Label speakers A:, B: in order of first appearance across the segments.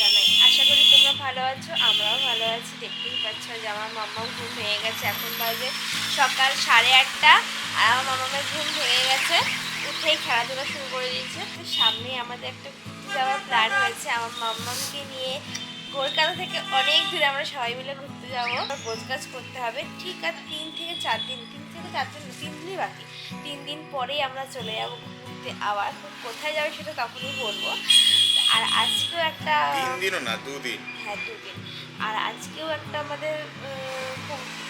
A: জানাই। আশা করি তোমরা ভালো আছো, আমরাও ভালো আছি। দেখতেই পাচ্ছ যে আমার মাম্মা ঘুম ভেঙে গেছে। এখন বাজে সকাল সাড়ে আটটা। আর আমার মামামের ঘুম ভেঙে গেছে। উঠেই খেলাধুলা শুরু করে দিয়েছে। তো সামনেই আমাদের একটা ঘুরতে যাওয়ার প্ল্যান হয়েছে। আমার মাম্মামকে নিয়ে কলকাতা থেকে অনেক দূরে আমরা সবাই মিলে ঘুরতে যাব। গোছ কাজ করতে হবে। ঠিক আছে, তিন থেকে চার দিন। তিন থেকে চার দিন তিন দিনই বাকি। তিন দিন পরেই আমরা চলে যাব ঘুরতে। আবার কোথায় যাবে সেটা তখনই বলব। আর আজকেও একটা
B: তিন দিনও না দুদিন।
A: হ্যাঁ দুদিন। আর আজকেও একটা আমাদের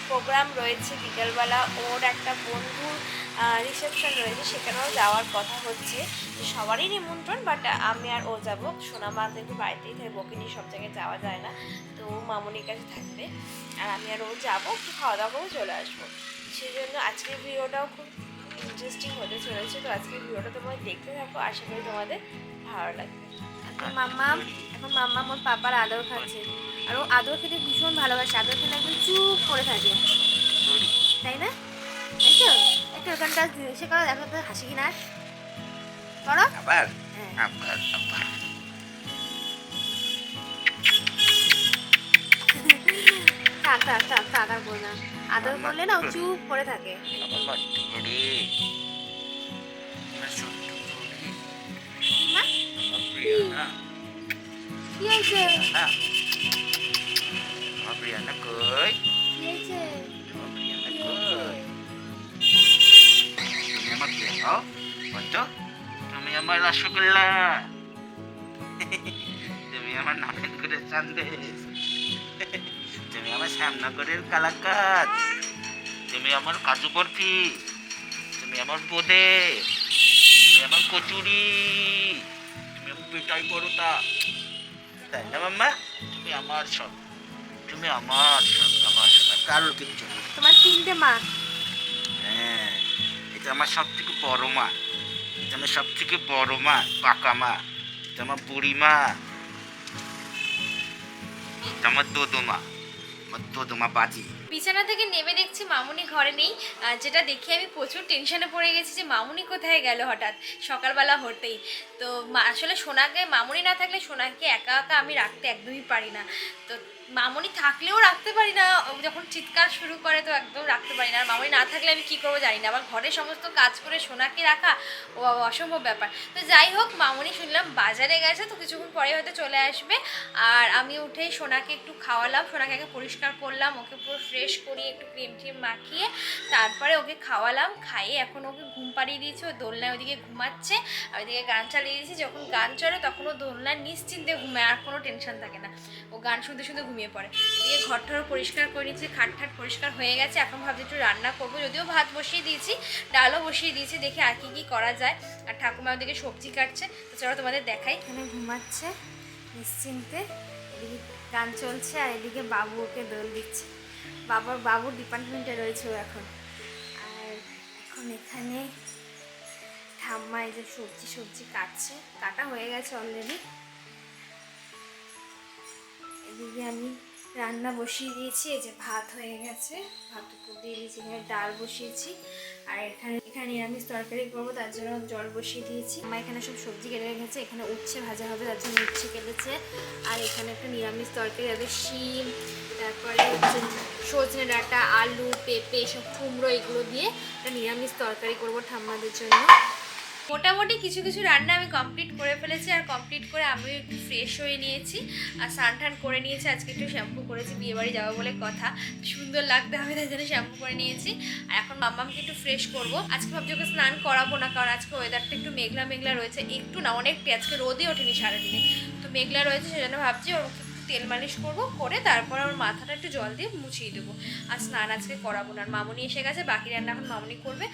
A: প্রোগ্রাম রয়েছে বিকালবেলা। ওর একটা বন্ধুর রিসেপশন রয়েছে সেখানেও যাওয়ার কথা হচ্ছে। সবারই নিমন্ত্রণ বাট আমি আর ও যাব। সোনামা একটু বাড়িতেই থাকবে ওকে নিয়ে সব জায়গায় যাওয়া যায় না। তো ও মামনির কাছে থাকবে। আর আমি আর ও যাব একটু খাওয়া দাওয়া করে চলে আসব। সেই জন্য আজকের ভিডিওটাও খুব ইন্টারেস্টিং হতে চলেছে। তো আজকের ভিডিওটা তোমরা দেখতে থাকো। আশা করি তোমাদের ভালো লাগবে। এখন মাম্মা এখন মাম্মা মোর পাপার আদর খাচ্ছে। আর ও আদর খেতে ভীষণ ভালোবাসে আদর খেলে একদম চুপ করে থাকে। তাই না? তাই তো? একটু ওখানটা সে করো দেখো তো হাসি কিনা করো।
B: আবার?
A: হ্যাঁ।
B: আবার আবার।
A: থাক থাক থাক থাক আর বল না। আদর করলে না ও চুপ করে থাকে। কি হয়েছে?
B: আমার প্রিয়ানা কই?
A: কি হয়েছে?
B: আমার প্রিয়ানা কই? তুমি আমার প্রিয়া বলতো তুমি আমার রসগোল্লা। তুমি আমার নামের করে সন্দেশ তুমি আমার শ্যামনগরের কালাকাত। তুমি আমার কাজু বরফি। তুমি আমার বোদে। তুমি আমার কচুরি। তুমি আমার পেটাই পরোটা। তাই না মাম্মা? তুমি আমার সব তুমি আমার সব আমার সব কারোর কিচ্ছু না।
A: তোমার তিনটে মা।
B: হ্যাঁ এটা আমার সব থেকে বড় মা। এটা আমার সব থেকে বড় মা পাকা মা। এটা আমার বুড়ি মা। এটা আমার দোদো মা। আমার দোদো মা বাজি।
A: বিছানা থেকে নেমে দেখছি মামুনি ঘরে নেই। যেটা দেখে আমি প্রচুর টেনশনে পড়ে গেছি যে মামুনি কোথায় গেল হঠাৎ সকালবেলা হতেই। তো আসলে সোনাকে, মামুনি না থাকলে সোনাকে একা একা আমি রাখতে একদমই পারি না। তো মামুনি থাকলেও রাখতে পারি না যখন চিৎকার শুরু করে তো একদম রাখতে পারি না। আর মামুনি না থাকলে আমি কী করব জানি না, আবার ঘরে সমস্ত কাজ করে সোনাকে রাখা ও অসম্ভব ব্যাপার। তো যাই হোক, মামুনি শুনলাম বাজারে গেছে, তো কিছুক্ষণ পরে হয়তো চলে আসবে। আর আমি উঠে সোনাকে একটু খাওয়ালাম, সোনাকে আগে পরিষ্কার করলাম, ওকে পুরো ফ্রেশ করিয়ে একটু ক্রিম ট্রিম মাখিয়ে তারপরে ওকে খাওয়ালাম, খাইয়ে এখন ওকে ঘুম পাড়িয়ে দিয়েছি ও দোলনায় ওদিকে ঘুমাচ্ছে, আর ওইদিকে গান চালিয়ে দিয়েছি, যখন গান চলে তখন ও দোলনায় নিশ্চিন্তে ঘুমায়, আর কোনো টেনশন থাকে না। ও গান শুনতে শুনতে ঘুমিয়ে পড়ে। এদিকে ঘর টর পরিষ্কার করে নিয়েছি খাট ঠাট পরিষ্কার হয়ে গেছে, এখন ভাবছি একটু রান্না করব, যদিও ভাত বসিয়ে দিয়েছি, ডালও বসিয়ে দিয়েছি, দেখি আর কী কী করা যায়। আর ঠাকুমা ওদিকে সবজি কাটছে চলো তোমাদের দেখাই। এখানে ঘুমাচ্ছে নিশ্চিন্তে, এদিকে গান চলছে, আর এদিকে বাবু ওকে দোল দিচ্ছে। বাবার বাবুর ডিপার্টমেন্টে রয়েছে ও এখন। আর এখন এখানে ঠাম্মা এই যে সবজি সবজি কাটছে। কাটা হয়ে গেছে অলরেডি এদিকে আমি রান্না বসিয়ে দিয়েছি, এই যে ভাত হয়ে গেছে। ভাত উপর দিয়ে দিয়েছি, এখানে ডাল বসিয়েছি। আর এখানে এখানে নিরামিষ তরকারি করব, তার জন্য জল বসিয়ে দিয়েছি। আমার এখানে সব সবজি কেটে রেখেছে, এখানে উচ্ছে ভাজা হবে, তার জন্য উচ্ছে কেটেছে। আর এখানে একটা নিরামিষ তরকারি হবে, শিম, তারপরে হচ্ছে সজনে ডাঁটা, আলু, পেঁপে সব কুমড়ো, এগুলো দিয়ে একটা নিরামিষ তরকারি করব ঠাম্মাদের জন্য। মোটামুটি কিছু কিছু রান্না আমি কমপ্লিট করে ফেলেছি আর কমপ্লিট করে আমিও একটু ফ্রেশ হয়ে নিয়েছি আর স্নান টান করে নিয়েছি। আজকে একটু শ্যাম্পু করেছি বিয়ে বাড়ি যাব বলে কথা। সুন্দর লাগতে হবে তাই জন্য শ্যাম্পু করে নিয়েছি। আর এখন মাম্মামকে একটু ফ্রেশ করব। আজকে ভাবছি ওকে স্নান করাবো না, কারণ আজকে ওয়েদারটা একটু মেঘলা মেঘলা রয়েছে। একটু না, অনেকটাই। আজকে রোদই ওঠেনি সারাদিনে। তো মেঘলা রয়েছে, সেজন্য ভাবছি ওকে তেল মালিশ করব, করে তারপর ওর মাথাটা একটু জল দিয়ে মুছিয়ে দেবো। আর স্নান আজকে করাবো না মামুনি এসে গেছে, বাকি রান্না এখন মামুনি করবে।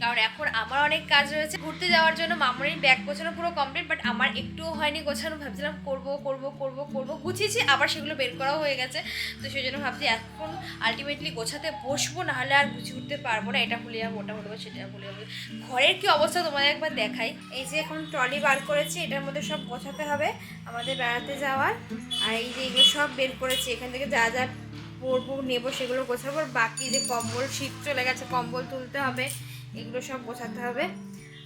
A: কারণ এখন আমার অনেক কাজ রয়েছে, ঘুরতে যাওয়ার জন্য মামুনির ব্যাগ গোছানো পুরো কমপ্লিট বাট আমার একটুও হয়নি গোছানো, ভাবছিলাম করব করব করব করব, গুছিয়েছি, আবার সেগুলো বের করাও হয়ে গেছে। তো সেই জন্য ভাবছি এখন আলটিমেটলি গোছাতে বসবো, নাহলে আর গুছিয়ে উঠতে পারব না, এটা ভুলে যাব, ওটা ভুলে সেটা ভুলে যাব। ঘরের কি অবস্থা তোমাদের একবার দেখাই। এই যে এখন ট্রলি বার করেছি, এটার মধ্যে সব গোছাতে হবে, আমাদের বেড়াতে যাওয়ার। আর এই যে এগুলো সব বের করেছি, এখান থেকে যা যা পরবো, নেব সেগুলো গোছাবো বাকি যে কম্বল শীত চলে গেছে, কম্বল তুলতে হবে, এগুলো সব গোছাতে হবে।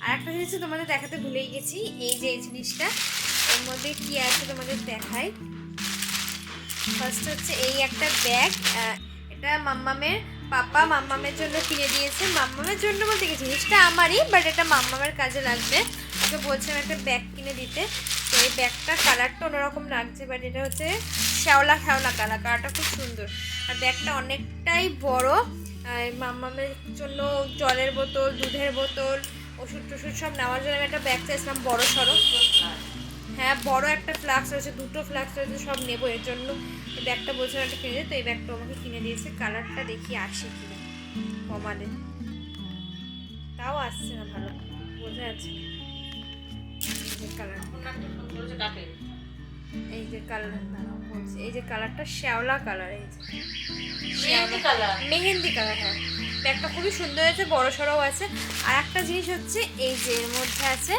A: আর একটা জিনিস তোমাদের দেখাতে ভুলেই গেছি, এই যে এই জিনিসটা, এর মধ্যে কি আছে তোমাদের দেখাই? ফার্স্ট হচ্ছে এই একটা ব্যাগ এটা মাম্মামের পাপা মাম্মামের জন্য কিনে দিয়েছে। মাম্মামের জন্য বলতে গেছি জিনিসটা আমারই বাট এটা মাম্মামের কাজে লাগবে। ওকে বলছিলাম একটা ব্যাগ কিনে দিতে। তো এই ব্যাগটার কালারটা অন্যরকম লাগছে বাট এটা হচ্ছে শ্যাওলা শ্যাওলা কালার কালারটা খুব সুন্দর। আর ব্যাগটা অনেকটাই বড় আর মাম্মামের জন্য জলের বোতল, দুধের বোতল ওষুধ টষুধ সব নেওয়ার জন্য আমি একটা ব্যাগ চাইছিলাম বড় সড়ো। হ্যাঁ বড় একটা ফ্লাক্স রয়েছে, দুটো ফ্লাক্স রয়েছে, সব নেব, এর জন্য। ব্যাগটা বলছিলাম একটা কিনে তো এই ব্যাগটা আমাকে কিনে দিয়েছে। কালারটা দেখি আসে কিনা, কমালে। তাও আসছে না ভালো, বোঝা যাচ্ছে যে এই যে কালার বলছি। এই যে কালারটা শ্যাওলা কালার এই মেহেন্দি কালার হ্যাঁ। ব্যাগটা খুবই সুন্দর হয়েছে বড় সড়ও আছে। আর একটা জিনিস হচ্ছে এই যে এর মধ্যে আছে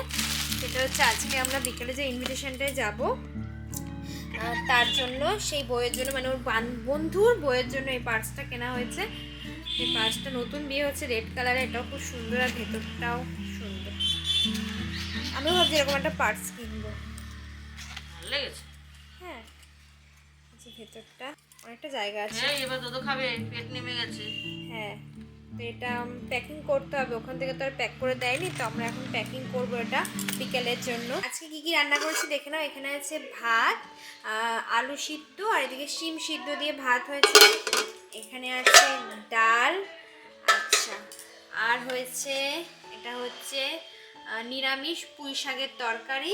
A: সেটা হচ্ছে আজকে আমরা বিকেলে যে ইনভিটেশনটায় যাব তার জন্য সেই বইয়ের জন্য মানে ওর বান- বন্ধুর বইয়ের জন্য এই পার্সটা কেনা হয়েছে। এই পার্সটা নতুন বিয়ে হচ্ছে রেড কালারে এটাও খুব সুন্দর আর ভেতরটাও আমিও ভাবছি এরকম একটা পার্স কিনবো।
C: লেগেছে?
A: হ্যাঁ। ভেতরটা অনেকটা জায়গা আছে।
C: হ্যাঁ এবার দুধ খাবে পেট নেমে গেছে।
A: হ্যাঁ তো এটা প্যাকিং করতে হবে। ওখান থেকে তো আর প্যাক করে দেয়নি তো আমরা এখন প্যাকিং করব এটা বিকেলের জন্য। আজকে কি কি রান্না করেছি দেখে নাও এখানে আছে ভাত আলু সিদ্ধ আর এদিকে শিম সিদ্ধ দিয়ে ভাত হয়েছে। এখানে আছে ডাল আচ্ছা। আর হয়েছে এটা হচ্ছে নিরামিষ পুঁই শাকের তরকারি।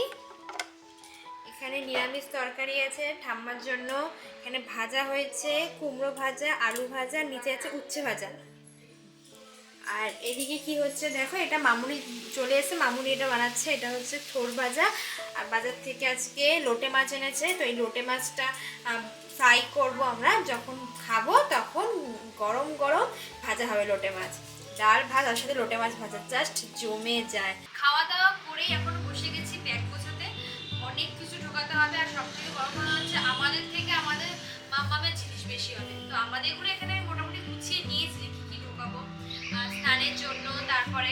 A: এখানে নিরামিষ তরকারি আছে ঠাম্মার জন্য। এখানে ভাজা হয়েছে, কুমড়ো ভাজা, আলু ভাজা, নিচে আছে উচ্ছে ভাজা। আর এদিকে কি হচ্ছে দেখো, এটা মামুনি চলে এসে মামুনি এটা বানাচ্ছে, এটা হচ্ছে থোর ভাজা। আর বাজার থেকে আজকে লোটে মাছ এনেছে, তো এই লোটে মাছটা ফ্রাই করব আমরা। যখন খাব তখন গরম গরম ভাজা হবে লোটে মাছ। ডাল ভাত আর সাথে লোটে মাছ ভাজা জাস্ট জমে যায়। খাওয়া দাওয়া করেই এখন বসে গেছি ব্যাগ গোছাতে। অনেক কিছু ঢোকাতে হবে আর সব থেকে বড় কথা হচ্ছে আমাদের থেকে আমাদের মামামের জিনিস বেশি হবে। তো আমাদের আমাদেরগুলো এখানে মোটামুটি গুছিয়ে নিয়েছি কী কী ঢোকাবো। স্নানের জন্য, তারপরে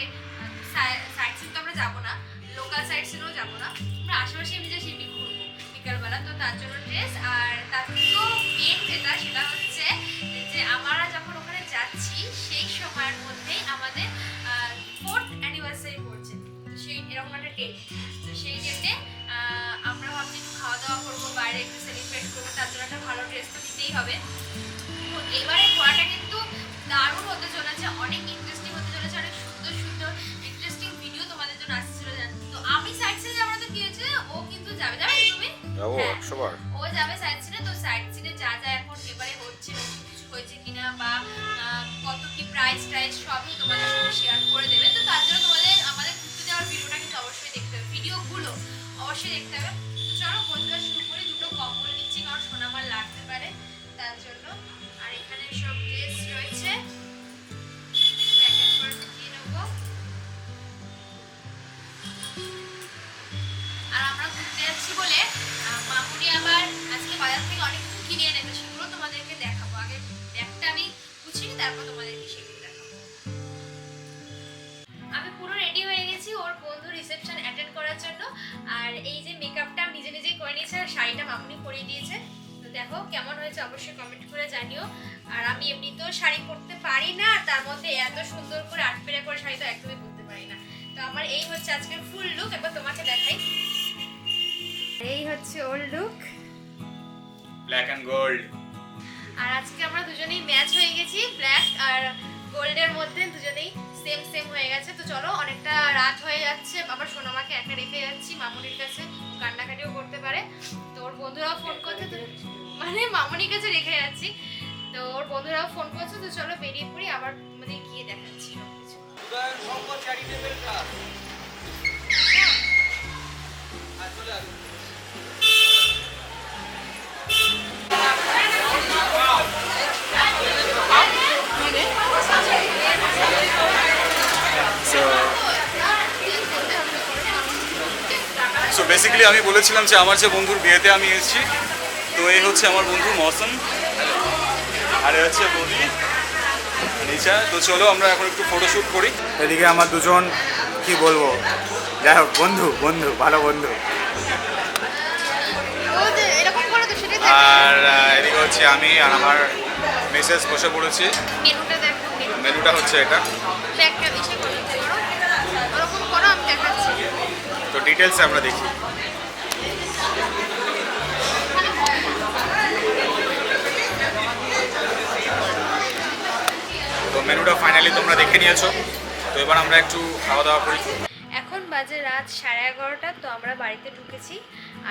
A: সাইড সিন তো আমরা যাব না। লোকাল সাইড সিনও যাব না। আমরা আশেপাশে এমনি যে সেমনি ঘুরবো বিকালবেলা। তো তার জন্য ড্রেস আর তার থেকেও মেন যেটা, সেটা হচ্ছে যে আমরা যখন যাচ্ছি সেই সময়ের মধ্যেই আমাদের ফোর্থ অ্যানিভার্সারি পড়ছে। তো সেই এরকম একটা ডেট তো সেই ডেটে আমরা ভাবছি একটু খাওয়া দাওয়া করব বাইরে একটু সেলিব্রেট করব তার জন্য একটা ভালো ড্রেস তো দিতেই হবে। তো এবারে ঘোরাটা কিন্তু দারুণ হতে চলেছে অনেক ইন্টারেস্টিং হতে চলেছে অনেক সুন্দর সুন্দর ইন্টারেস্টিং ভিডিও তোমাদের জন্য আসতে চলে তো আমি সাইড সিনে যাব তো কি হয়েছে ও কিন্তু যাবে। যাবে তুমি? হ্যাঁ। ও যাবে সাইড সিনে তো সাইড আহ, আবার আজকে বাজার থেকে অনেক কিছু কিনে এনেছে সেগুলো তোমাদেরকে দেখাবো। আগে ব্যাগটা আমি গুছিয়ে তারপর তোমাদেরকে সেগুলো দেখাবো। আমি পুরো রেডি হয়ে গেছি ওর বন্ধু রিসেপশন অ্যাটেন্ড করার জন্য। আর এই যে মেকআপটা নিজে নিজেই করে নিয়েছি আর শাড়িটা মামুনি পরিয়ে দিয়েছে। তো দেখো কেমন হয়েছে অবশ্যই কমেন্ট করে জানিও। আর আমি এমনিতেও শাড়ি পরতে পারি না তার মধ্যে এত সুন্দর করে আটপেরা করে শাড়ি তো একদমই পরতে পারি না। তো আমার এই হচ্ছে আজকে ফুল লুক এবার তোমাকে দেখাই এই হচ্ছে ওর লুক
D: ব্ল্যাক অ্যান্ড গোল্ড
A: আর আজকে আমরা দুজনেই ম্যাচ হয়ে গেছি ব্ল্যাক আর গোল্ডের মধ্যে দুজনেই সেম সেম হয়ে গেছে। তো চলো অনেকটা রাত হয়ে যাচ্ছে। আবার সোনামাকে একা রেখে যাচ্ছি মামুনির কাছে। কান্নাকাটিও করতে পারে। তো ওর বন্ধুরাও ফোন করছে তো মানে মামুনির কাছে রেখে যাচ্ছি। তো ওর বন্ধুরাও ফোন করছে তো চলো বেরিয়ে পড়ি আবার আমাদের গিয়ে দেখাচ্ছি সব
D: বেসিক্যালি আমি বলেছিলাম যে আমার যে বন্ধুর বিয়েতে আমি এসেছি তো এই হচ্ছে আমার বন্ধু মৌসুম আর এ হচ্ছে বৌদি নিচা। তো চলো আমরা এখন একটু ফটোশ্যুট করি।
E: এদিকে আমার দুজন কি বলব? যাই হোক বন্ধু বন্ধু ভালো বন্ধু।
D: আর এদিকে হচ্ছে আমি আর আমার মেসেজ বসে পড়েছি।
A: মেনুটা মেনু।
D: হচ্ছে এটা। তো ডিটেলসে আমরা দেখি। ফাইনালি তোমরা দেখে নিয়েছো। তো এবার আমরা একটু খাওয়া দাওয়া করি।
A: এখন বাজে রাত সাড়ে এগারোটা, তো আমরা বাড়িতে ঢুকেছি।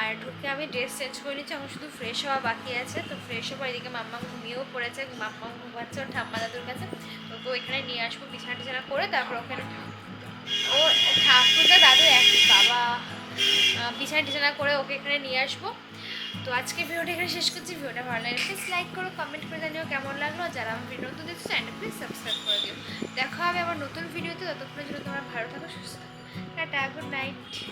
A: আর ঢুকে আমি ড্রেস চেঞ্জ করে নিচ্ছি, এখন শুধু ফ্রেশ হওয়া বাকি আছে। তো ফ্রেশ হব এদিকে মাম্মা ঘুমিয়েও পড়েছে, মাম্মা ঘুমাচ্ছে ওর ঠাম্মা দাদুর কাছে। তো এখানে নিয়ে আসব বিছানা টিছানা করে, তারপর ওখানে ও ঠাকুরদা দাদু এক বাবা। বিছানা টিছানা করে ওকে এখানে নিয়ে আসব। তো আজকে ভিডিওটা এখানে শেষ করছি। ভিডিওটা ভালো লাগে প্লিজ লাইক করো কমেন্ট করে জানিও কেমন লাগল। যারা আমার ভিডিও নতুন দেখছ চ্যানেল প্লিজ সাবস্ক্রাইব করে দিও। দেখা হবে আমার নতুন ভিডিওতে ততক্ষণের জন্য তোমরা ভালো থাকো, সুস্থ থাকো। Tata good night